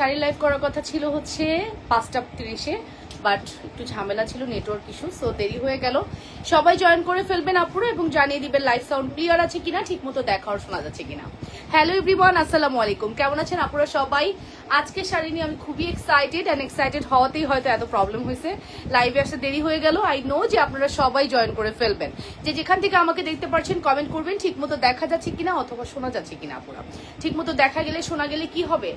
Sari live করার কথা ছিল হচ্ছে পাঁচটা তিরিশে বাট একটু ঝামেলা ছিল নেটওয়ার্ক ইস্যু সো দেরি হয়ে গেল। সবাই জয়েন করে ফেলবেন আপুরো এবং জানিয়ে দিবেন লাইভ সাউন্ড ক্লিয়ার আছে কিনা ঠিক মতো দেখা আর শোনা যাচ্ছে কিনা। হ্যালো এভরিওয়ান আসসালামু আলাইকুম। কেমন আছেন আপুরা সবাই? আজকে শাড়ি নিয়ে আমি খুবই এক্সাইটেড অ্যান্ড এক্সাইটেড হওয়াতেই হয়তো এত প্রবলেম হয়েছে। লাইভে আসতে দেরি হয়ে গেল। আই নো যে আপনারা সবাই জয়েন করে ফেলবেন। যে যেখান থেকে আমাকে দেখতে পাচ্ছেন কমেন্ট করবেন ঠিক মতো দেখা যাচ্ছে কিনা অথবা শোনা যাচ্ছে কিনা আপুরা। ঠিক মতো দেখা গেলে, শোনা গেলে কি হবে?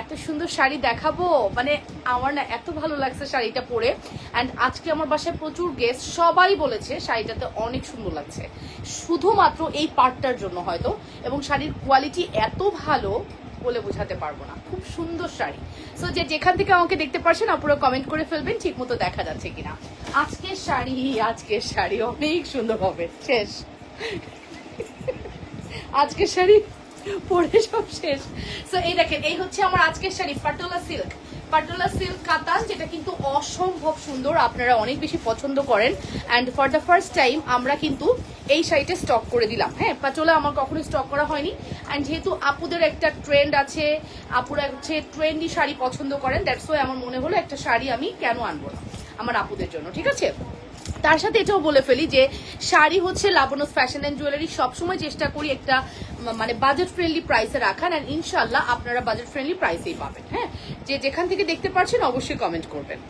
এত সুন্দর শাড়ি দেখাবো? মানে আমার না এত ভালো লাগছে শাড়িটা পরে। অ্যান্ড আজকে আমার বাসায় প্রচুর গেস্ট সবাই বলেছে শাড়িটাতে অনেক সুন্দর লাগছে। শুধুমাত্র এই পার্টটার জন্য হয়তো। এবং শাড়ির কোয়ালিটি এত ভালো বলে বোঝাতে পারব না। খুব সুন্দর শাড়ি। সো যে যেখান থেকে আমাকে দেখতে পারছেন আপনারা কমেন্ট করে ফেলবেন, ঠিক মতো দেখা যাচ্ছে কিনা। আজকের শাড়ি আজকের শাড়ি অনেক সুন্দর হবে। শেষ। আজকের শাড়ি পরে সব শেষ। সো এই দেখেন, এই হচ্ছে আমার আজকের শাড়ি পাটোলা সিল্ক পাটোলা সিল্ক কাতান যেটা কিন্তু অসম্ভব সুন্দর, আপনারা অনেক বেশি পছন্দ করেন। And for the first time আমরা কিন্তু এই শাড়িটা স্টক করে দিলাম। হ্যাঁ পাটোলা আমার কখনোই স্টক করা হয়নি। অ্যান্ড যেহেতু আপুদের একটা ট্রেন্ড আছে, আপুরা হচ্ছে ট্রেন্ডি শাড়ি পছন্দ করেন দ্যাটস ওয়াই আমার মনে হলো একটা শাড়ি আমি কেন আনব না, আমার আপুদের জন্য, ঠিক আছে? তার সাথে এটাও বলে ফেলি যে শাড়ি হচ্ছে লাবণস ফ্যাশন অ্যান্ড জুয়েলারি সবসময় চেষ্টা করি একটা মানে বাজেট ফ্রেন্ডলি প্রাইসে রাখান অ্যান্ড ইনশাল্লাহ আপনারা বাজেট ফ্রেন্ডলি প্রাইসেই পাবেন হ্যাঁ? যে যেখান থেকে দেখতে পারছেন অবশ্যই কমেন্ট করবেন।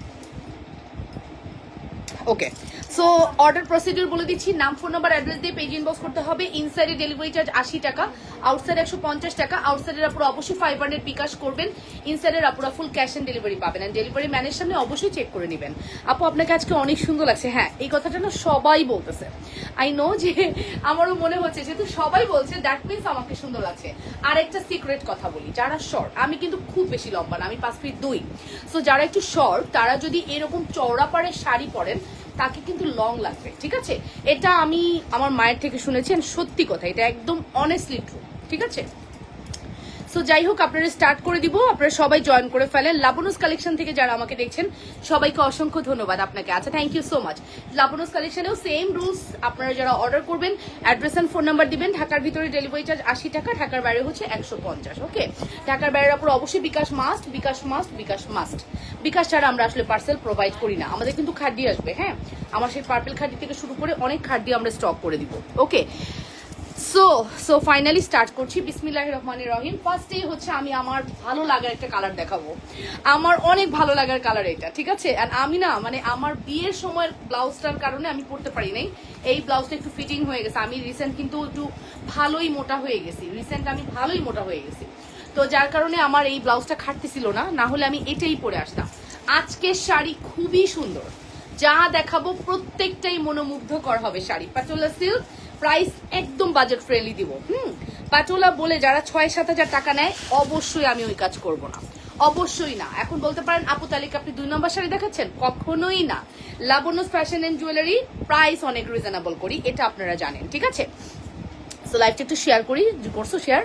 ওকে সো অর্ডার প্রসিডিউর বলে দিচ্ছি, নাম ফোন নাম্বার অ্যাড্রেস দিয়ে পেজ ইনবক্স করতে হবে। ইনসাইডে ডেলিভারি চার্জ আশি টাকা আউটসাইড একশো পঞ্চাশ টাকা আউটসাইডের আপুরা অবশ্যই ফাইভ হান্ড্রেড বিকাশ করবেন। ইনসাইডের আপুরা ফুল ক্যাশ অন ডেলিভারি পাবেন। অ্যান্ড ডেলিভারি ম্যানের সামনে অবশ্যই চেক করে নেবেন। আপু, আপনাকে আজকে অনেক সুন্দর লাগছে। হ্যাঁ এই কথাটা না সবাই বলতেছে। আই নো যে আমারও মনে হচ্ছে, যেহেতু সবাই বলছে দ্যাট মিনস আমাকে সুন্দর লাগছে। আর একটা সিক্রেট কথা বলি, যারা শর্ট আমি কিন্তু খুব বেশি লম্বা না, আমি পাঁচ ফিট দুই। সো যারা একটু শর্ট তারা যদি এরকম চওড়া পাড়ের শাড়ি পরেন তাকে কিন্তু লং লাগবে, ঠিক আছে? এটা আমি আমার মায়ের থেকে শুনেছি সত্যি কথা, এটা একদম অনেস্টলি ট্রু ঠিক আছে? সো যাই হোক আপনারা স্টার্ট করে দিব। আপনারা সবাই জয়েন করে ফেলেন। লাবনুস কালেকশন থেকে যারা আমাকে দেখছেন, সবাইকে অসংখ্য ধন্যবাদ আপনাকে আচ্ছা thank you so much Labonno's কালেকশনেও same rules আপনারা যারা অর্ডার করবেন অ্যাড্রেস অ্যান্ড ফোন নাম্বার দিবেন। ঢাকার ভিতরে ডেলিভারি চার্জ আশি টাকা, ঢাকার বাইরে হচ্ছে একশো পঞ্চাশ ওকে ঢাকার বাইরের উপর অবশ্যই bKash must bKash must bKash must bKash ছাড়া আমরা আসলে পার্সেল প্রোভাইড করি না। আমাদের কিন্তু খাদ্যি আসবে হ্যাঁ? আমার সেই পার্পেল খাদ্য থেকে শুরু করে অনেক খাদ্য আমরা স্টক করে দিব okay so so finally start করছি। বিসমিল্লাহ রহমানের রহিম। ফার্স্টেই হচ্ছে আমি আমার ভালো লাগার একটা কালার দেখাবো। আমার অনেক ভালো লাগার কালার এটা, ঠিক আছে? আর আমি না মানে আমার বিয়ের সময়ের ব্লাউজটার কারণে আমি পরতে পারি নাই। এই ব্লাউজটা একটু ফিটিং হয়ে গেছে। আমি রিসেন্ট কিন্তু একটু ভালোই মোটা হয়ে গেছি। রিসেন্ট আমি ভালোই মোটা হয়ে গেছি। তো যার কারণে আমার এই ব্লাউজটা খাটতেছিল না। না হলে আমি এটাই পরে আসতাম। আজকের শাড়ি খুবই সুন্দর। যা দেখাবো প্রত্যেকটাই মনোমুগ্ধকর হবে শাড়ি। পাটোলা সিল্ক প্রাইস একদম বাজেট ফ্রেন্ডলি দিব। হুম? পাটোলা বলে যারা ছয় সাত হাজার টাকা নেয়, অবশ্যই আমি ওই কাজ করব না। অবশ্যই না। এখন বলতে পারেন, আপু তালিকা আপনি দুই নম্বর শাড়ি দেখাচ্ছেন কখনোই না। Labonno's fashion and jewellery price অনেক রিজনেবল করি, এটা আপনারা জানেন, ঠিক আছে? সো লাইভটা একটু শেয়ার করি, করছ শেয়ার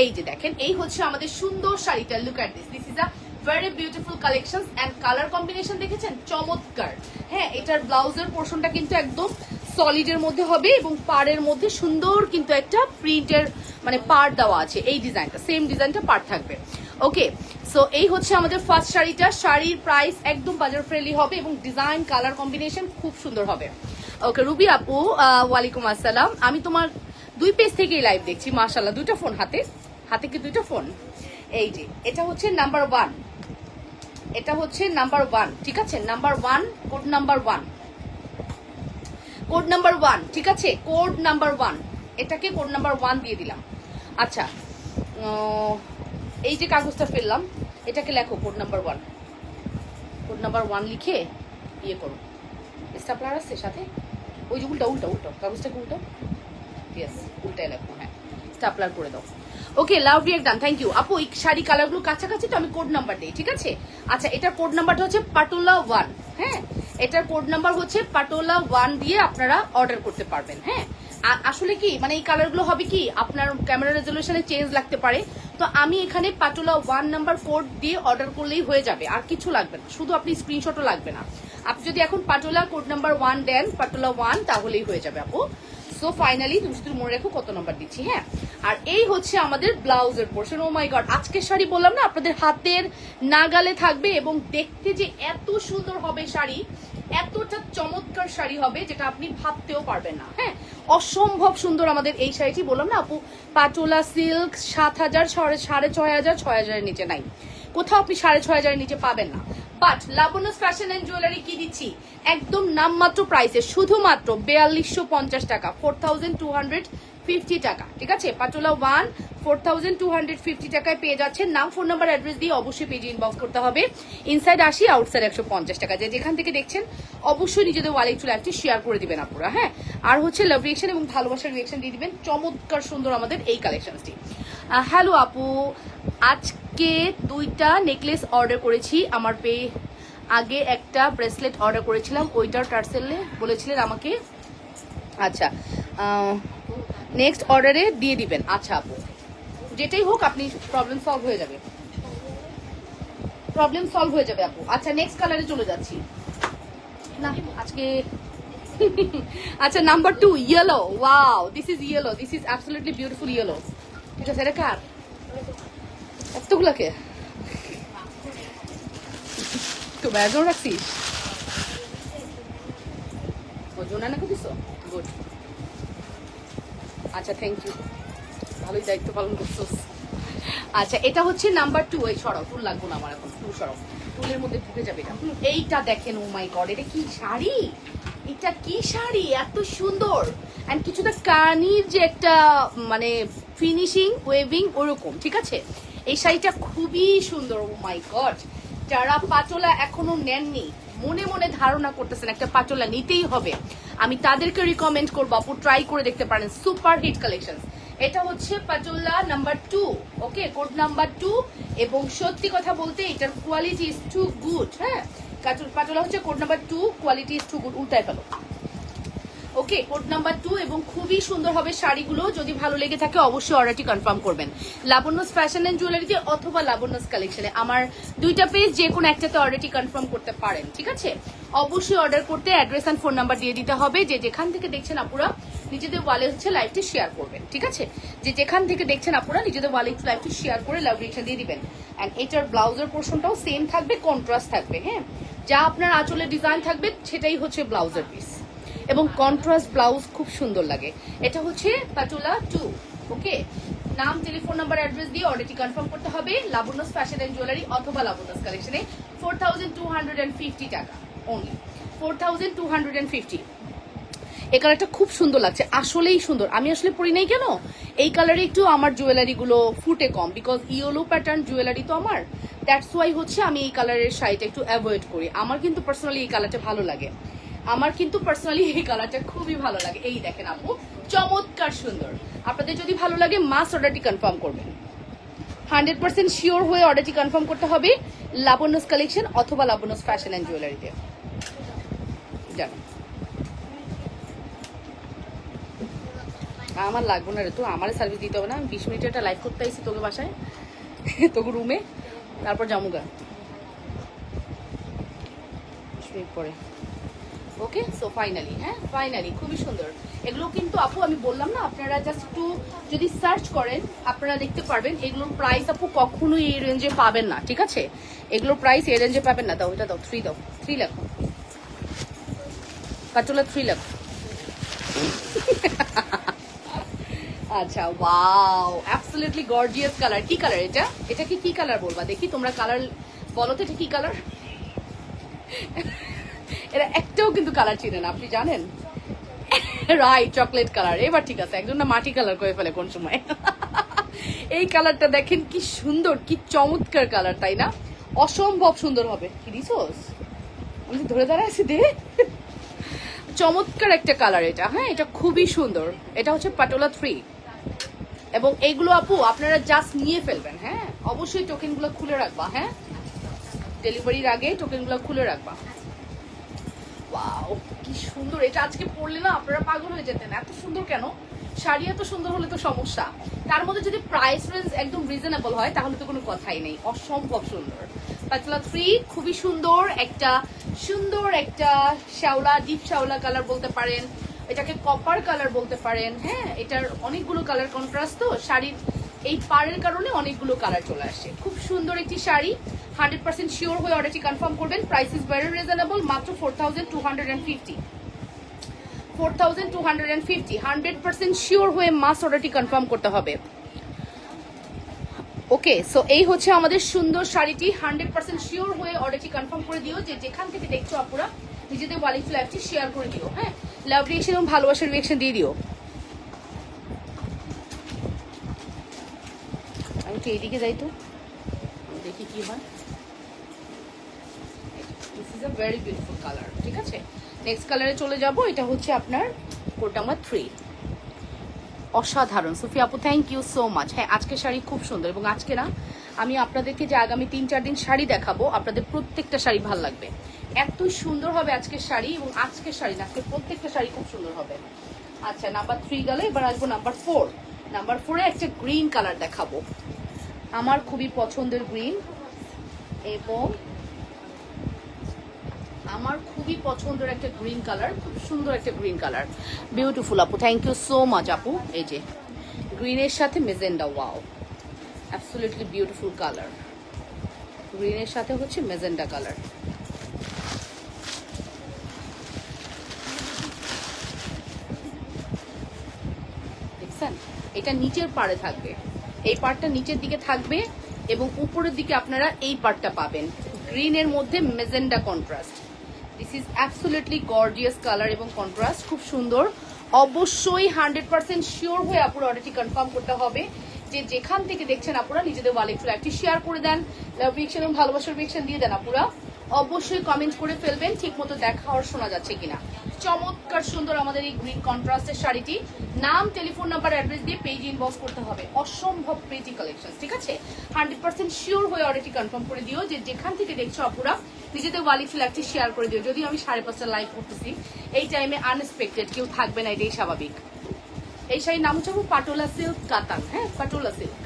এই যে দেখেন, এই হচ্ছে আমাদের সুন্দর শাড়িটা look at this this is a very beautiful collection and colour combination দেখেছেন? চমৎকার। হ্যাঁ এটার ব্লাউজের পোর্শনটা কিন্তু একদম সলিডের মধ্যে হবে এবং পাড়ের মধ্যে সুন্দর কিন্তু একটা প্রিন্টের মানে পাড় দেওয়া আছে, এই ডিজাইনটা সেম ডিজাইনটা পাড় থাকবে। ওকে সো এই হচ্ছে আমাদের ফার্স্ট শাড়িটা। শাড়ির প্রাইস একদম বাজার ফ্রেন্ডলি হবে এবং ডিজাইন কালার কম্বিনেশন খুব সুন্দর হবে। ওকে রুবি আপু ওয়ালাইকুম আসসালাম। আমি তোমার দুই পেজ থেকেই লাইভ দেখছি মাশাল্লাহ দুইটা ফোন হাতে? হাতে কি দুইটা ফোন এই যে, এটা হচ্ছে নাম্বার ওয়ান এটা হচ্ছে নাম্বার ওয়ান ঠিক আছে? Number one code number one code number one, ঠিক আছে? Code number one. এটাকে কোড নাম্বার ওয়ান দিয়ে দিলাম। আচ্ছা এই যে কাগজটা ফেললাম, এটাকে লেখো code number one. Code number one লিখে ইয়ে করো। স্টাপলার আছে সাথে? ওই যে উল্টা উল্টা, উল্টো। কাগজটাকে উল্টো? ইয়েস উল্টায় লেখো হ্যাঁ। স্টাপলার করে দাও। Okay love react done thank you আপু, এই শাড়ি কালারগুলো কাছাকাছি তো আমি কোড নাম্বার দিই, ঠিক আছে? আচ্ছা এটার কোড নাম্বারটা হচ্ছে পাটোলা ওয়ান হ্যাঁ? এটার কোড নাম্বার হচ্ছে পাটোলা ওয়ান দিয়ে আপনারা অর্ডার করতে পারবেন হ্যাঁ? আসলে কি মানে এই কালারগুলো হবে কি, আপনার ক্যামেরা রেজলিউশনে চেঞ্জ লাগতে পারে। তো আমি এখানে পাটোলা ওয়ান নাম্বার কোড দিয়ে অর্ডার করলেই হয়ে যাবে, আর কিছু লাগবে না। শুধু আপনি স্ক্রিনশটও লাগবে না। আপনি যদি এখন পাটোলা কোড নাম্বার ওয়ান দেন পাটোলা ওয়ান তাহলেই হয়ে যাবে, আপু। সো ফাইনালি তুমি শুধু মনে রাখো কত নাম্বার দিচ্ছি হ্যাঁ? আর এই হচ্ছে আমাদের ব্লাউজের পোর্শন ও মাই গড আজকের শাড়ি বললাম না, আপনাদের হাতের নাগালে থাকবে এবং দেখতে যে এত সুন্দর হবে শাড়ি, এতটা চমৎকার শাড়ি হবে যেটা আপনি ভাবতেও পারবেন না হ্যাঁ? অসম্ভব সুন্দর আমাদের এই শাড়িটি, বললাম না আপু, পাটোলা সিল্ক সাত হাজার সাড়ে ছয় হাজার, ছয় হাজারের নিচে নাই। কোথাও আপনি সাড়ে ছয় হাজারের নিচে পাবেন না। But Labonno's fashion and jewellery কি দিচ্ছি? একদম নামমাত্র প্রাইসে শুধুমাত্র বিয়াল্লিশশো পঞ্চাশ টাকা four thousand two hundred fifty টাকা, ঠিক আছে? Patola one four thousand two hundred fifty টাকায় পেয়ে যাচ্ছেন। নাম ফোন নাম্বার অ্যাড্রেস দিয়ে অবশ্যই পেজে ইনবক্স করতে হবে। ইনসাইড আশি আউটসাইড একশো পঞ্চাশ টাকা। যে যেখান থেকে দেখছেন, অবশ্যই নিজেদের ওয়ালেট একটু লাইভটি শেয়ার করে দিবেন আপনারা হ্যাঁ? আর হচ্ছে লাভ রিয়েকশন এবং ভালোবাসার রিয়েকশন দিয়ে দিবেন। চমৎকার সুন্দর আমাদের এই কালেকশনটি হ্যালো আপু। আজকে দুইটা নেকলেস অর্ডার করেছি। আমার পে আগে একটা ব্রেসলেট অর্ডার করেছিলাম, ওইটার টার্সেলে বলেছিলেন আমাকে। আচ্ছা নেক্সট অর্ডারে দিয়ে দিবেন। আচ্ছা আপু, যেটাই হোক আপনি প্রবলেম সলভ হয়ে যাবে। প্রবলেম সলভ হয়ে যাবে আপু। আচ্ছা নেক্সট কালারে চলে যাচ্ছি। না, আজকে আচ্ছা number two yellow wow this is yellow this is absolutely beautiful yellow ঠিক আছে এটা কার? এতগুলাকে? তো ব্যাগও রাখছিস জোনা নাকি দিস গুড আচ্ছা থ্যাংক ইউ ভালোই দায়িত্ব পালন করছোস। আচ্ছা এটা হচ্ছে নাম্বার টু এই সরাও টুল লাগবো না আমার এখন। টুল সরাও টুলের মধ্যে ঢুকে যাবে এটা। এইটা দেখেন ও মাই গড এটা কি শাড়ি? এটা কি শাড়ি? এত সুন্দর। অ্যান্ড কিছুটা কানির যে একটা মানে ফিনিশিং ওয়েভিং ওরকম, ঠিক আছে? এই শাড়িটা খুবই সুন্দর ও মাই গড যারা পাটোলা এখনও নেননি, মনে মনে ধারণা করতেছেন একটা পাটোলা নিতেই হবে। আমি তাদেরকে রিকমেন্ড করব, আপু ট্রাই করে দেখতে পারেন সুপার হিট কালেকশন এটা হচ্ছে Patola number two okay code number two এবং সত্যি কথা বলতে এটার কোয়ালিটি ইজ টু গুড হ্যাঁ? পাটোলা হচ্ছে code number two quality is too good উল্টায় ফেলো। ওকে কোড নাম্বার টু এবং খুবই সুন্দর হবে শাড়িগুলো। যদি ভালো লেগে থাকে, অবশ্যই অর্ডারটি কনফার্ম করবেন। লাবণ্যস ফ্যাশন অ্যান্ড জুয়েলারিতে অথবা লাবণ্যস কালেকশনে আমার দুইটা পেজ যে কোনো একটাতে অর্ডারটি কনফার্ম করতে পারেন, ঠিক আছে? অবশ্যই অর্ডার করতে অ্যাড্রেস অ্যান্ড ফোন নাম্বার দিয়ে দিতে হবে। যে যেখান থেকে দেখছেন আপুরা, নিজেদের ওয়ালে হচ্ছে লাইভটি শেয়ার করবেন, ঠিক আছে? যে যেখান থেকে দেখছেন আপুরা, নিজেদের ওয়ালে লাইভটি শেয়ার করে লাভ রিয়েকশন দিয়ে দিবেন। অ্যান্ড এটার ব্লাউজের পোর্শনটাও সেম থাকবে কন্ট্রাস্ট থাকবে হ্যাঁ? যা আপনার আঁচলের ডিজাইন থাকবে, সেটাই হচ্ছে ব্লাউজের পিস এবং কন্ট্রাস্ট ব্লাউজ খুব সুন্দর লাগে। এটা হচ্ছে পাটুলা টু ওকে নাম টেলিফোন নাম্বার অ্যাড্রেস দিয়ে অর্ডারটি কনফার্ম করতে হবে লাবণ্যস ফ্যাশন অ্যান্ড জুয়েলারি অথবা লাবণ্যস কালেকশনে four thousand two hundred and fifty টাকা only four thousand two hundred and fifty এই কালারটা খুব সুন্দর লাগছে, আসলেই সুন্দর। আমি আসলে পরি নাই কেন? এই কালারে একটু আমার জুয়েলারি গুলো ফুটে কম বিকজ ইয়েলো প্যাটার্ন জুয়েলারি তো আমার। দ্যাটস ওয়াই হচ্ছে আমি এই কালারের শাড়িটা একটু অ্যাভয়েড করি। আমার কিন্তু পার্সোনালি এই কালারটা ভালো লাগে। আমার কিন্তু পার্সোনালি এই কালারটা খুবই ভালো লাগে। এই দেখেন আপু, চমৎকার সুন্দর। আপনাদের যদি ভালো লাগে মাস অর্ডারটি কনফার্ম করবেন। হান্ড্রেড পার্সেন্ট শিওর হয়ে অর্ডারটি কনফার্ম করতে হবে লাবণ্যস কালেকশন অথবা লাবণ্যস ফ্যাশন অ্যান্ড জুয়েলারিতে আমার লাগবে না রে তো, আমার সার্ভিস দিতে হবে না। আমি বিশ মিনিটের একটা লাইভ করতে আইসি তোকে বাসায়, তোকে রুমে তারপর জামুগা মিনিট পরে। ওকে সো ফাইনালি হ্যাঁ ফাইনালি খুবই সুন্দর। এগুলো কিন্তু আপু, আমি বললাম না, আপনারা জাস্ট একটু যদি সার্চ করেন, আপনারা দেখতে পারবেন, এগুলোর প্রাইস আপু কখনোই এই রেঞ্জে পাবেন না, ঠিক আছে? এগুলোর প্রাইস এই রেঞ্জে পাবেন না। দাও, এটা দাও থ্রি দাও থ্রি লাখ। কাটোলা থ্রি লাখ। আচ্ছা ওয়াও অ্যাবসলিউটলি গর্জিয়াস কালার কি কালার এটা? এটা কি কি কালার বলবা? দেখি তোমরা কালার বলো তো, এটা কি কালার এরা একটাও কিন্তু কালার চিনে না, আপনি জানেন? রাইট চকলেট কালার এবার ঠিক আছে, একজন না মাটি কালার করে ফেলে কোন সময়। এই কালারটা দেখেন কি সুন্দর, কি চমৎকার কালার তাই না? অসম্ভব সুন্দর হবে। কি দিছোস আমি ধরে দাঁড়ায় আছি দে? চমৎকার একটা কালার এটা হ্যাঁ? এটা খুবই সুন্দর। এটা হচ্ছে পাটোলা থ্রি এবং এইগুলো আপু, আপনারা জাস্ট নিয়ে ফেলবেন হ্যাঁ? অবশ্যই টোকেনগুলো খুলে রাখবা হ্যাঁ? ডেলিভারির আগে টোকেনগুলো খুলে রাখবা। ওয়াও, কি সুন্দর। এটা আজকে পরলে না আপনারা পাগল হয়ে যেতেন। এত সুন্দর কেন? শাড়ি এত সুন্দর হলে তো সমস্যা। তার মধ্যে যদি প্রাইস রেঞ্জ একদম রিজনেবল হয়, তাহলে তো কোনো কথাই নেই। অসম্ভব সুন্দর। পাতলা থ্রি খুবই সুন্দর একটা সুন্দর একটা শ্যাওলা ডিপ শ্যাওলা কালার বলতে পারেন। এটাকে কপার কালার বলতে পারেন। হ্যাঁ এটার অনেকগুলো কালার কন্ট্রাস্ট তো। শাড়ির এই পাড়ের কারণে অনেকগুলো কালার চলে আসে। খুব সুন্দর একটি শাড়ি। হান্ড্রেড পার্সেন্ট শিওর হয়ে অর্ডারটি কনফার্ম করবেন। প্রাইস ইজ ভেরি রিজনেবল মাত্র four thousand two hundred and fifty four thousand two hundred and fifty hundred percent sure হয়ে মাস অর্ডারটি কনফার্ম করতে হবে। ওকে সো এই হচ্ছে আমাদের সুন্দর শাড়িটি। হান্ড্রেড পার্সেন্ট শিওর হয়ে অর্ডারটি কনফার্ম করে দিও যে যেখান থেকে দেখছ আপুরা, নিজেদের ওয়ালিং লাইফটি শেয়ার করে দিও হ্যাঁ? লাভ রিয়েকশন এবং ভালোবাসার রিয়েকশন দিয়ে দিও। আমি একটু এইদিকে যাই তো, দেখি কি হয়। আ ভেরি বিউটিফুল কালার ঠিক আছে? নেক্সট কালারে চলে যাব, এটা হচ্ছে আপনার কোড নাম্বার থ্রি অসাধারণ। সুফি আপু থ্যাংক ইউ সো মাচ হ্যাঁ আজকে শাড়ি খুব সুন্দর এবং আজকে না, আমি আপনাদেরকে যে আগামী তিন চার দিন শাড়ি দেখাবো, আপনাদের প্রত্যেকটা শাড়ি ভালো লাগবে। এত সুন্দর হবে আজকের শাড়ি এবং আজকের শাড়ি না আজকের প্রত্যেকটা শাড়ি খুব সুন্দর হবে। আচ্ছা নাম্বার থ্রি গেলে, এবার আসব নাম্বার ফোর নাম্বার ফোরে একটা গ্রিন কালার দেখাবো। আমার খুবই পছন্দের গ্রিন এবং আমার খুবই পছন্দের একটা গ্রিন কালার খুব সুন্দর একটা গ্রিন কালার বিউটিফুল আপু থ্যাংক ইউ সো মাচ আপু। এই যে গ্রিনের সাথে magenta wow absolutely beautiful colour গ্রিনের সাথে হচ্ছে মেজেন্ডা কালার দেখছেন? এটা নিচের পাড়ে থাকবে। এই পার্টটা নিচের দিকে থাকবে এবং উপরের দিকে আপনারা এই পার্টটা পাবেন। গ্রিনের মধ্যে magenta contrast this is absolutely gorgeous colour এবং কন্ট্রাস্ট খুব সুন্দর। অবশ্যই হান্ড্রেড পার্সেন্ট শিওর হয়ে আপুরা অর্ডারটি কনফার্ম করতে হবে যে যেখান থেকে দেখছেন আপুরা, নিজেদের ওয়ালে একটু একটি শেয়ার করে দেন রিয়েকশন এবং ভালোবাসার রিয়েকশন দিয়ে দেন আপুরা। অবশ্যই কমেন্ট করে ফেলবেন ঠিক মতো দেখা আর শোনা যাচ্ছে কিনা। চমৎকার সুন্দর আমাদের এই গ্রিন কন্ট্রাস্টের শাড়িটি। নাম টেলিফোন নাম্বার অ্যাড্রেস দিয়ে পেজ ইনবক্স করতে হবে। অসম্ভব প্রিটি কালেকশন ঠিক আছে? হান্ড্রেড পার্সেন্ট শিওর হয়ে অর্ডারটি কনফার্ম করে দিও যে যেখান থেকে দেখছ আপুরা নিজেদের ওয়ালি ফ্ল্যাগটি শেয়ার করে দিও। যদিও আমি সাড়ে পাঁচটা লাইভ করতেছি। এই টাইমে আনএক্সপেক্টেড কেউ থাকবে না, এটাই স্বাভাবিক। এই শাড়ির নাম হচ্ছে পাটোলা সিল্ক কাতান হ্যাঁ? পাটোলা সিল্ক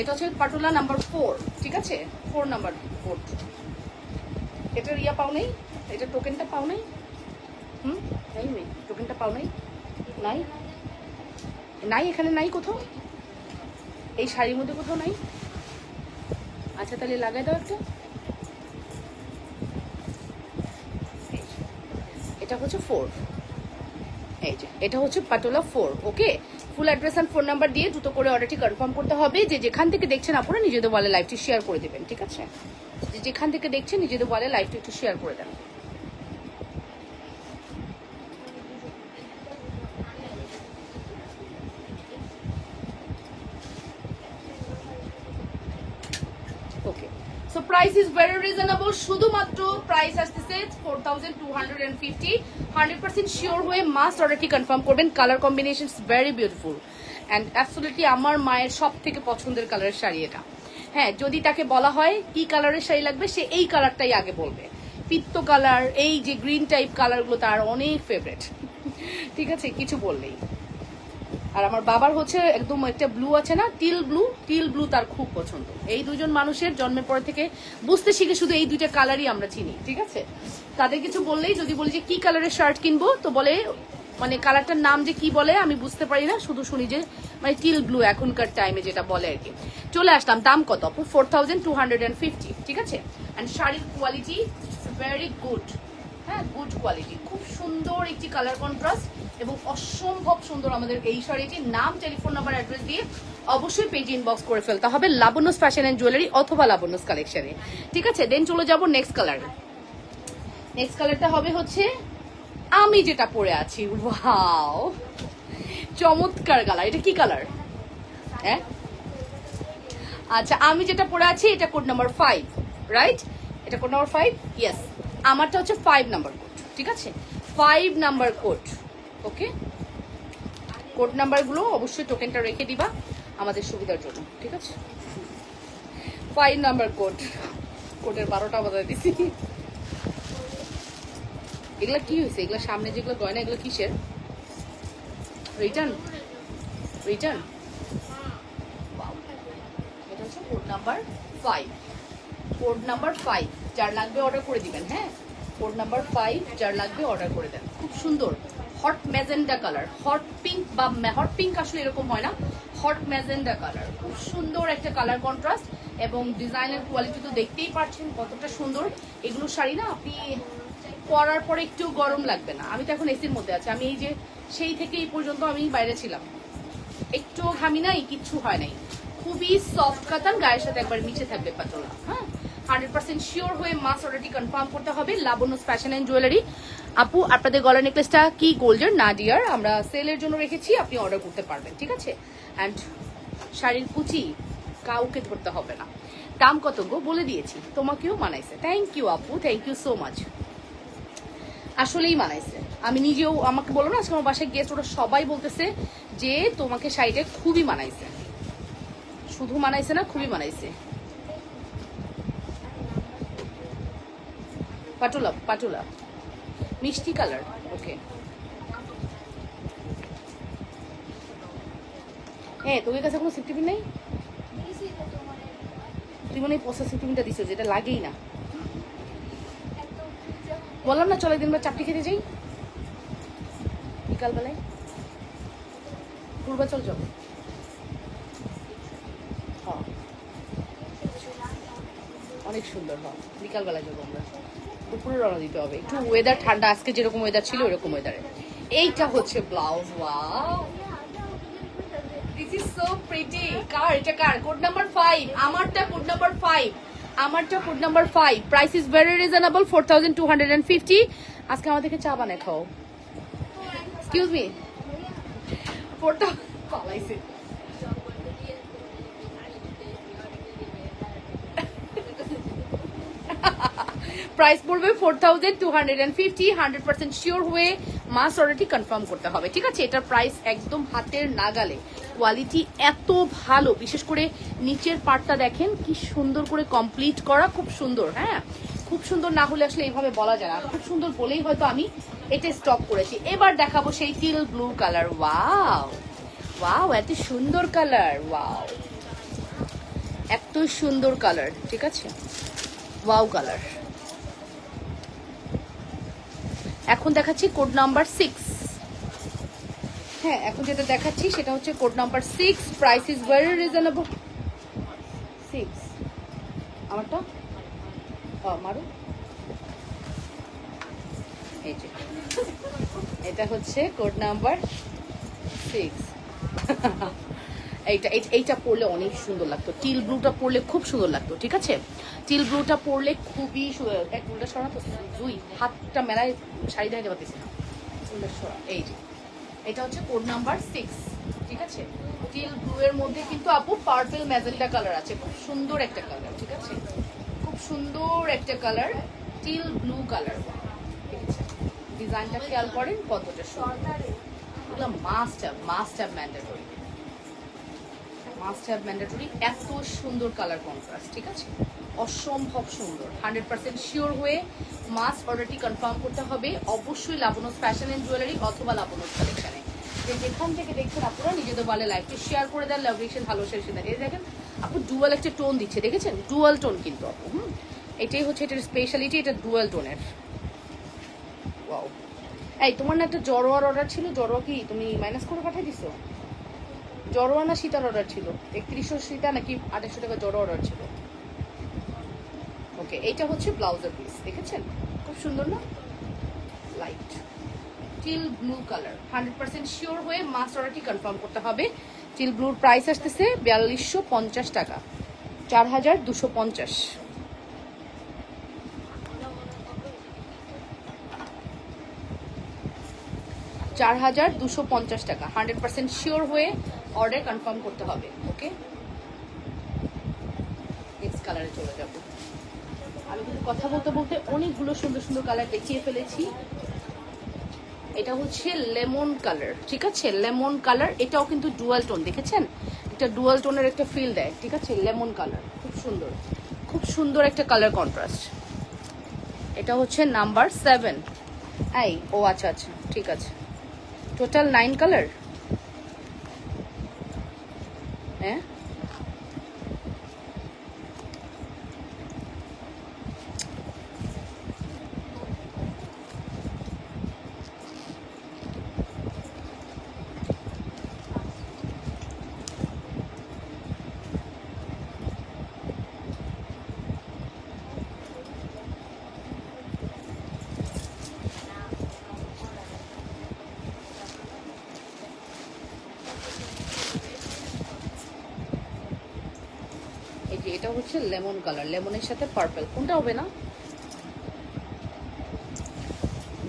এটা হচ্ছে পাটোলা নাম্বার ফোর ঠিক আছে? ফোর নাম্বার ফোর এটার ইয়া পাও নেই? এটা টোকেনটা পাও নেই? হুম? নাই, নেই। টোকেনটা পাও নাই? নাই? নাই এখানে নাই কোথাও? এই শাড়ির মধ্যে কোথাও নাই? আচ্ছা তাহলে লাগাই দাও একটা এই যে। এটা হচ্ছে ফোর এই যে, এটা হচ্ছে Patola four okay full address and phone number দিয়ে দ্রুত করে অর্ডারটি কনফার্ম করতে হবে যে যেখান থেকে দেখছেন আপনারা নিজেদের বলে লাইভটি শেয়ার করে দেবেন, ঠিক আছে? যে যেখান থেকে দেখছেন নিজেদের বলে লাইভটি একটু শেয়ার করে দেন okay so price is very reasonable শুধুমাত্র প্রাইস আসতেছে four thousand two hundred and fifty hundred percent sure হয়ে মাস্ট অর্ডারটি কনফার্ম করবেন? Colour combination very beautiful and absolutely আমার মায়ের সব থেকে পছন্দের কালারের শাড়ি এটা। হ্যাঁ যদি তাকে বলা হয় কি কালারের শাড়ি লাগবে, সে এই কালারটাই আগে বলবে। পিত্ত কালার এই যে গ্রিন টাইপ কালারগুলো তার অনেক ফেভারেট ঠিক আছে, কিছু বললেই। আর আমার বাবার হচ্ছে একদম একটা ব্লু আছে না টিল ব্লু টিল ব্লু তার খুব পছন্দ। এই দুজন মানুষের জন্মের পর থেকে বুঝতে শিখে শুধু এই দুইটা কালারই আমরা চিনি, ঠিক আছে? তাদের কিছু বললেই যদি বলি যে কি কালারের শার্ট কিনবো, তো বলে মানে কালারটার নাম যে কি বলে আমি বুঝতে পারি না, শুধু শুনি যে মানে টিল ব্লু এখনকার টাইমে যেটা বলে আর কি। চলে আসলাম, দাম কত? Four thousand two hundred and fifty ঠিক আছে? অ্যান্ড শাড়ির কোয়ালিটি ভেরি গুড হ্যাঁ গুড কোয়ালিটি খুব সুন্দর একটি কালার কন্ট্রাস্ট এবং অসম্ভব সুন্দর আমাদের এই শাড়িটির নাম টেলিফোন নাম্বার অ্যাড্রেস দিয়ে অবশ্যই পেজ ইনবক্স করে ফেলতে হবে লাবণ্যস ফ্যাশন অ্যান্ড জুয়েলারি অথবা লাবণ্যস কালেকশনে ঠিক আছে দেন চলে যাব নেক্সট কালারে নেক্সট কালারটা হবে হচ্ছে, আমি যেটা পরে আছি ওয়াও চমৎকার কালার এটা কি কালার হ্যাঁ? আচ্ছা আমি যেটা পরে আছি, এটা কোড নাম্বার ফাইভ রাইট এটা কোড নাম্বার ফাইভ ইয়েস আমারটা হচ্ছে ফাইভ নাম্বার কোড ঠিক আছে? Five number code okay code নাম্বারগুলো অবশ্যই টোকেনটা রেখে দিবা আমাদের সুবিধার জন্য, ঠিক আছে? ফাইভ নাম্বার কোড কোডের বারোটা বাজায় দিছি। এগুলা কি হয়েছে? এগুলা সামনে যেগুলো গয়না, এগুলো কিসের? রিটার্ন রিটার্ন এটা হচ্ছে code number five code number five যার লাগবে অর্ডার করে দিবেন হ্যাঁ? কোড নাম্বার ফাইভ যার লাগবে অর্ডার করে দেন। খুব সুন্দর। Hot magenta colour hot pink বা হট পিঙ্ক আসলে এরকম হয় না। হট ম্যাজেন্ডা কালার খুব সুন্দর একটা কালার কন্ট্রাস্ট এবং ডিজাইনের কোয়ালিটি তো দেখতেই পাচ্ছেন কতটা সুন্দর। এগুলো শাড়ি না আপনি পরার পরে একটু গরম লাগবে না। আমি তো এখন এসির মধ্যে আছি। আমি এই যে সেই থেকে এই পর্যন্ত আমি বাইরে ছিলাম। একটু ঘামি নাই, কিচ্ছু হয় নাই। খুবই সফট কাতান, গায়ের সাথে একবার মিশে থাকবে পাতলা হ্যাঁ? হান্ড্রেড পার্সেন্ট শিওর হয়ে মাস অলরেডি কনফার্ম করতে হবে। লাবণ্য ফ্যাশন অ্যান্ড জুয়েলারি আপু, আপনাদের গলার নেকলেসটা কি গোল্ডের না ডিয়ার আমরা সেলের জন্য রেখেছি, আপনি অর্ডার করতে পারবেন, ঠিক আছে? অ্যান্ড শাড়ির কুচি কাউকে ধরতে হবে না। দাম কত গো? বলে দিয়েছি, তোমাকেও মানাইছে। থ্যাংক ইউ আপু থ্যাংক ইউ সো মাচ আসলেই মানাইছে। আমি নিজেও, আমাকে বলো না, আজকে আমার বাসায় গেস্ট ওরা সবাই বলতেছে যে তোমাকে শাড়িটা খুবই মানাইছে। শুধু মানাইছে না, খুবই মানাইছে। পাটুলা পাটুলা। মিষ্টি কালার, ওকে। হ্যাঁ তোদের কাছে কোনো সিফটি পিন নেই? তুই মনে পোষা সিফটি পিনটা দিছো, যেটা লাগেই না। বললাম না, চলে আমরা চাপটি খেতে যাই। বিকালবেলায়। পূর্বাচল হ্যাঁ অনেক সুন্দর হয় বিকালবেলায় যাব আমরা। দুপুরে রওনা দিতে হবে। একটু ওয়েদার ঠান্ডা, আজকে যেরকম ওয়েদার ছিল, ওরকম ওয়েদারে এইটা হচ্ছে blouse wow this is so pretty কার? এটা কার? কোড নাম্বার ফাইভ আমারটা কোড নাম্বার ফাইভ আমারটা code number five price is very reasonable four thousand two hundred and fifty আজকে আমাদেরকে চা বানায় খাও। এক্সকিউজ মি ফোরটা পালাইছে। প্রাইস পড়বে four thousand two hundred and fifty hundred percent sure হয়ে মাস অলরেডি কনফার্ম করতে হবে, ঠিক আছে? এটার প্রাইস একদম হাতের নাগালে। কোয়ালিটি এত ভালো, বিশেষ করে নিচের পার্টটা দেখেন, কি সুন্দর করে কমপ্লিট করা, খুব সুন্দর হ্যাঁ? খুব সুন্দর না হলে আসলে এইভাবে বলা যায় না। খুব সুন্দর বলেই হয়তো আমি এটা স্টক করেছি। এবার দেখাবো সেই teal blue colour wow wow এত সুন্দর কালার ওয়াও এত সুন্দর কালার ঠিক আছে? ওয়াও কালার এখন দেখাচ্ছি কোড নাম্বার সিক্স হ্যাঁ এখন যেটা দেখাচ্ছি সেটা হচ্ছে code number six price is very reasonable six আমারটা মারো। এই যে। এটা হচ্ছে কোড নাম্বার সিক্স এইটা, এই- এইটা পরলে অনেক সুন্দর লাগতো। টিল ব্লুটা পরলে খুব সুন্দর লাগতো, ঠিক আছে? টিল ব্লুটা পরলে খুবই এক উল্টা সরা তো? জুই হাতটা মেলায় শাড়ি দেখাতে পারতেছি না। উল্টা সরা, এই এটা হচ্ছে কোড নাম্বার সিক্স, ঠিক আছে? টিল ব্লু এর মধ্যে কিন্তু আপু পার্পল ম্যাজেন্টা কালার আছে, খুব সুন্দর একটা কালার, ঠিক আছে? খুব সুন্দর একটা কালার, টিল ব্লু কালার। ঠিক আছে? ডিজাইনটা খেয়াল করেন কতটা সুন্দর। এগুলো must must mandatory must have mandatory এত সুন্দর কালার কন্ট্রাস্ট ঠিক আছে? অসম্ভব সুন্দর হান্ড্রেড পার্সেন্ট শিওর হয়ে মাস্ট অর্ডারটি কনফার্ম করতে হবে। অবশ্যই লাবণস ফ্যাশন অ্যান্ড জুয়েলারি অথবা লাবণস কালেকশনে যে যেখান থেকে দেখছেন আপনারা নিজেদের বলে লাইভটি শেয়ার করে দেন লাভেশন ভালোবাসা এসে দেন এই দেখেন, আপু ডুয়াল একটা টোন দিচ্ছে, দেখেছেন? ডুয়াল টোন কিন্তু আপু, হুম? এটাই হচ্ছে এটার স্পেশালিটি এটা ডুয়াল টোনের এই, তোমার না একটা জরোয়ার অর্ডার ছিল জরোয়া কি তুমি মাইনাস করে পাঠিয়ে দিছো? জরোয়া না সীতার অর্ডার ছিল। একত্রিশশো সীতা নাকি আঠাশশো টাকা জড়ো অর্ডার ছিল। ওকে এইটা হচ্ছে ব্লাউজের পিস দেখেছেন? খুব সুন্দর না? Light teal blue colour hundred percent sure হয়ে মাস অর্ডারটি কনফার্ম করতে হবে। টিল ব্লুর প্রাইস আসতেছে বিয়াল্লিশশো পঞ্চাশ টাকা। চার হাজার দুশো পঞ্চাশ। চার হাজার দুশো পঞ্চাশ টাকা। হান্ড্রেড পার্সেন্ট শিওর হয়ে অর্ডার কনফার্ম করতে হবে ওকে নেক্সট কালারে চলে যাব। আমি কিন্তু কথা বলতে বলতে অনেকগুলো সুন্দর সুন্দর কালার দেখিয়ে ফেলেছি। এটা হচ্ছে লেমন কালার ঠিক আছে? লেমন কালার এটাও কিন্তু ডুয়াল টোন দেখেছেন? এটা ডুয়াল টোনের একটা ফিল দেয়, ঠিক আছে? লেমন কালার খুব সুন্দর। খুব সুন্দর একটা কালার কন্ট্রাস্ট এটা হচ্ছে নাম্বার সেভেন এই, ও আচ্ছা আচ্ছা ঠিক আছে। টোটাল নাইন কালার হ্যাঁ এটা হচ্ছে লেমন কালার। লেমনের সাথে পার্পল। কোনটা হবে না?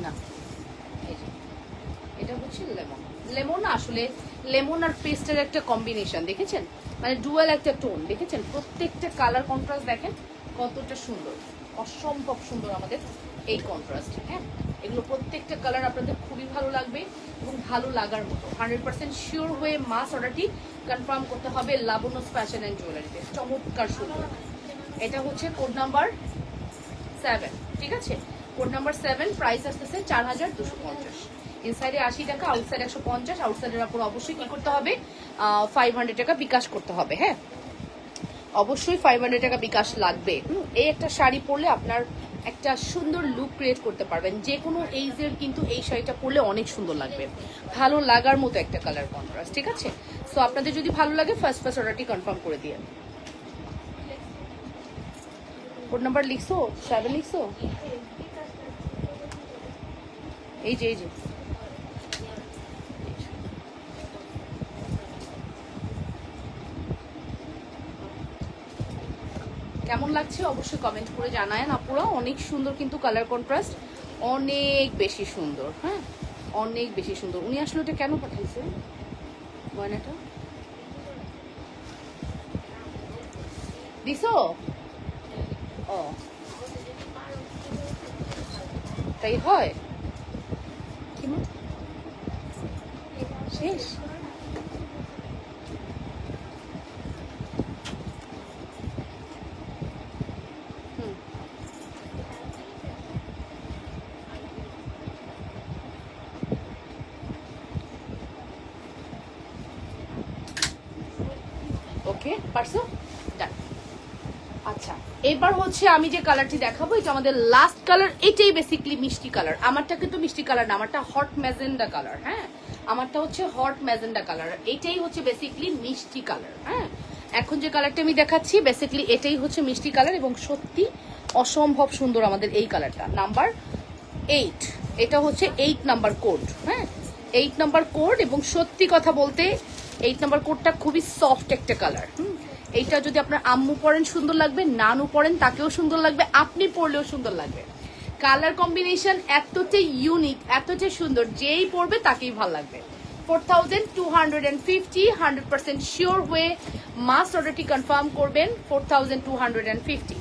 না। এটা হচ্ছে লেমন। লেমন আসলে লেমন আর পেস্টের একটা কম্বিনেশন, দেখেছেন? মানে ডুয়েল একটা টোন, দেখেছেন? প্রত্যেকটা কালার কন্ট্রাস্ট দেখেন, কতটা সুন্দর। অসম্ভব সুন্দর আমাদের এই কন্ট্রাস্ট হ্যাঁ? এগুলো প্রত্যেকটা কালার আপনাদের খুবই ভালো লাগবে এবং ভালো লাগার মতো। হান্ড্রেড পার্সেন্ট শিওর হয়ে মাস অর্ডারটি কনফার্ম করতে হবে লাবণ্যস ফ্যাশন অ্যান্ড জুয়েলারিতে চমৎকার সুন্দর। এটা হচ্ছে কোড নাম্বার সেভেন ঠিক আছে? কোড নাম্বার সেভেন প্রাইস আসতেছে চার হাজার দুশো পঞ্চাশ। ইনসাইডে আশি টাকা আউটসাইড একশো পঞ্চাশ আউটসাইডের উপর অবশ্যই কি করতে হবে? ফাইভ হান্ড্রেড টাকা বিকাশ করতে হবে হ্যাঁ? অবশ্যই ফাইভ হান্ড্রেড টাকা বিকাশ লাগবে। এই একটা শাড়ি পরলে আপনার একটা সুন্দর লুক ক্রিয়েট করতে পারবেন। যে কোনো এইজের কিন্তু এই শাড়িটা পরলে অনেক সুন্দর লাগবে। ভালো লাগার মতো একটা কালার কন্ট্রাস্ট ঠিক আছে? সো আপনাদের যদি ভালো লাগে ফার্স্ট ফার্স্ট অর্ডারটি কনফার্ম করে দিয়ে কোড নাম্বার লিখছো? সেভেন লিখছো? এই যে এই যে। কেমন লাগছে? অবশ্যই কমেন্ট করে জানায়েন আপুরা। অনেক সুন্দর কিন্তু কালার কন্ট্রাস্ট অনেক বেশি সুন্দর হ্যাঁ? অনেক বেশি সুন্দর। উনি আসলে ওটা কেন পাঠাইছে? গয়নাটা? দিছো? ও তাই হয়? শেষ? ওকে পারছ? এবার হচ্ছে আমি যে কালারটি দেখাবো, এটা আমাদের লাস্ট কালার এটাই বেসিকলি মিষ্টি কালার আমারটা কিন্তু মিষ্টি কালার না, আমারটা হট ম্যাজেন্ডা কালার হ্যাঁ? আমারটা হচ্ছে হট ম্যাজেন্ডা কালার এটাই হচ্ছে বেসিকলি মিষ্টি কালার হ্যাঁ? এখন যে কালারটা আমি দেখাচ্ছি বেসিকলি এটাই হচ্ছে মিষ্টি কালার এবং সত্যি অসম্ভব সুন্দর আমাদের এই কালারটা নাম্বার এইট এটা হচ্ছে এইট নাম্বার কোড হ্যাঁ? এইট নাম্বার কোড এবং সত্যি কথা বলতে এইট নাম্বার কোডটা খুবই সফট একটা কালার এইটা যদি আপনার আম্মু পরেন সুন্দর লাগবে, নানু পরেন তাকেও সুন্দর লাগবে, আপনি পরলেও সুন্দর লাগবে। কালার কম্বিনেশন এতটাই ইউনিক এতটাই সুন্দর, যেই পরবে তাকেই ভালো লাগবে। Four thousand two hundred and fifty hundred percent sure হয়ে মাস অর্ডারটি কনফার্ম করবেন four two hundred and fifty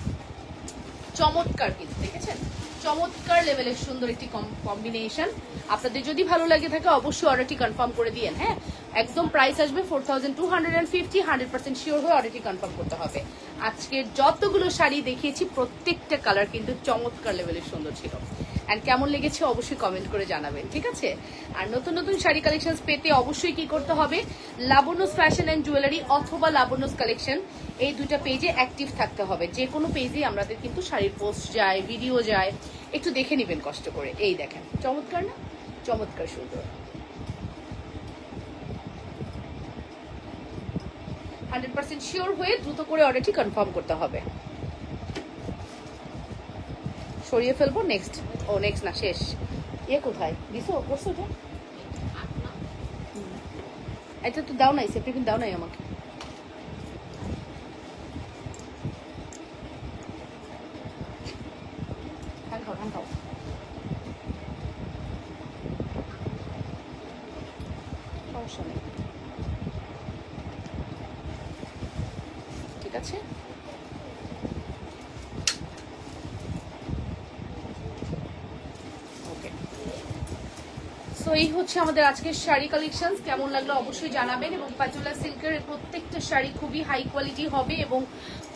চমৎকার কিন্তু, দেখেছেন? চমৎকার লেভেলের সুন্দর একটি কম্বিনেশন আপনাদের যদি ভালো লাগে থাকে, অবশ্যই অর্ডারটি কনফার্ম করে দিয়েন হ্যাঁ? একদম প্রাইস আসবে four thousand two hundred and fifty hundred percent sure হয়ে অর্ডারটি কনফার্ম করতে হবে। আজকে যতগুলো শাড়ি দেখিয়েছি, প্রত্যেকটা কালার কিন্তু চমৎকার লেভেলের সুন্দর ছিল। অ্যান্ড কেমন লেগেছে অবশ্যই কমেন্ট করে জানাবেন, ঠিক আছে? আর নতুন নতুন শাড়ি কালেকশন পেতে অবশ্যই কি করতে হবে? লাবণ্যস ফ্যাশন অ্যান্ড জুয়েলারি অথবা লাবণ্যস কালেকশন এই দুটা পেজে অ্যাক্টিভ থাকতে হবে। যে কোনো পেজে আমাদের কিন্তু শাড়ির পোস্ট যায় ভিডিও যায়। একটু দেখে নেবেন কষ্ট করে। এই দেখেন চমৎকার না? চমৎকার সুন্দর। হান্ড্রেড পার্সেন্ট শিওর হয়ে দ্রুত করে অর্ডারটি কনফার্ম করতে হবে। সরিয়ে ফেলব নেক্সট ও নেক্সট না শেষ। এ কোথায়? দিছো? করছ এটা। এটা তো দাও নাই সেপ্রিপিন দাও নাই আমাকে ধান খাও ধান খাও সমস্যা নেই ঠিক আছে ওকে সো এই হচ্ছে আমাদের আজকের শাড়ি কালেকশন কেমন লাগল অবশ্যই জানাবেন এবং পাচুলা সিল্কের প্রত্যেকটা শাড়ি খুবই হাই কোয়ালিটি হবে এবং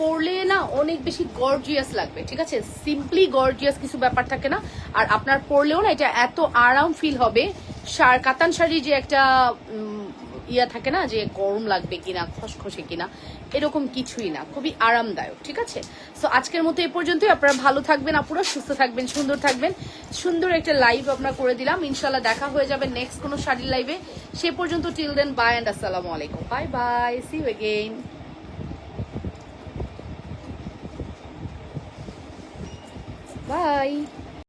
পরলে না অনেক বেশি গর্জিয়াস লাগবে, ঠিক আছে? সিম্পলি গর্জিয়াস কিছু ব্যাপার থাকে না। আর আপনার পরলেও না এটা এত আরাম ফিল হবে। কাতান শাড়ি যে একটা ইয়া থাকে না যে গরম লাগবে কিনা, খসখসে কিনা এরকম কিছুই না, খুবই আরামদায়ক, ঠিক আছে? সো আজকের মতো এ পর্যন্তই। আপনারা ভালো থাকবেন, আপুরা, সুস্থ থাকবেন, সুন্দর থাকবেন। সুন্দর একটা লাইভ আমরা করে দিলাম। ইনশাল্লাহ দেখা হয়ে যাবে নেক্সট কোনো শাড়ির লাইভে সে পর্যন্ত টিল দেন বাই অ্যান্ড আসসালামু আলাইকুম bye bye see you again bye